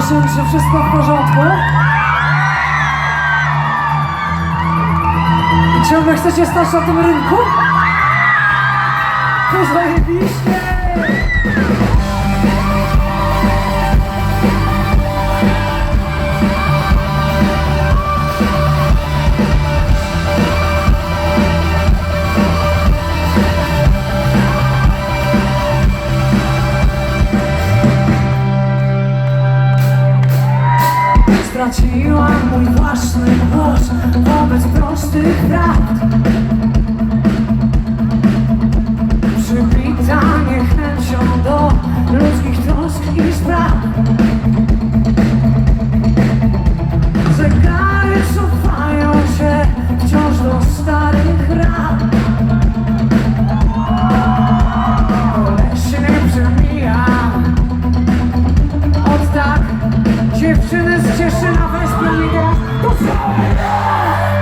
Fashion, czy wszystko w porządku? I ciągle chcecie stać na tym rynku? To zajebiście! Straciłam mój własny głos wobec prostych prawd od tak Dziewczyny z Cieszyna weźmią mnie do całego